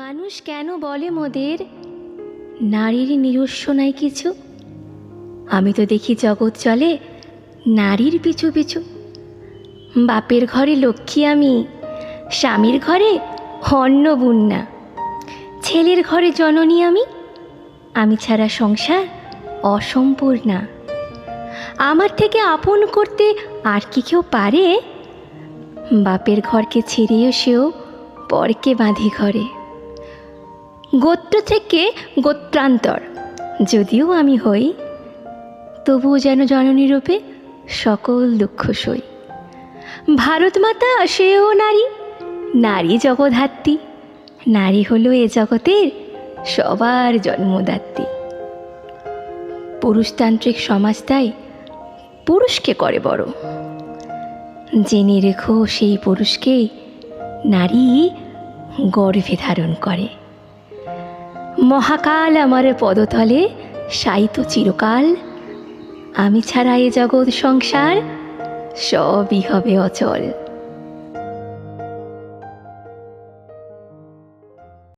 মানুষ কেন বলে মোদের? নারীর নিজস্ব নাই কিছু? আমি তো দেখি জগৎ চলে, নারীর পিছু পিছু। বাপের ঘরে লক্ষ্মী আমি, স্বামীর ঘরে অন্নবুন্না ছেলের ঘরে জননী আমি আমি ছাড়া সংসার অসম্পূর্ণা। আমার থেকে আপন করতে আর কি কেউ পারে? বাপের ঘরকে ছেড়েও সেও পরকে বাঁধি ঘরে। গোত্র থেকে গোত্রান্তর। যদিও আমি হই, তবুও যেন জননী রূপে সকল দুঃখ সই। ভারত মাতা সেও নারী নারী জগধাত্রী নারী হলো এ জগতের সবার জন্মদাত্রী। পুরুষতান্ত্রিক সমাজ তাই পুরুষকে করে বড়। জেনে রেখো সেই পুরুষকে নারী গর্ভে ধারণ করে। মহাকাল আমার পদতলে সাইত চিরকাল। আমি ছাড়া এ জগৎ সংসার সবই হবে অচল।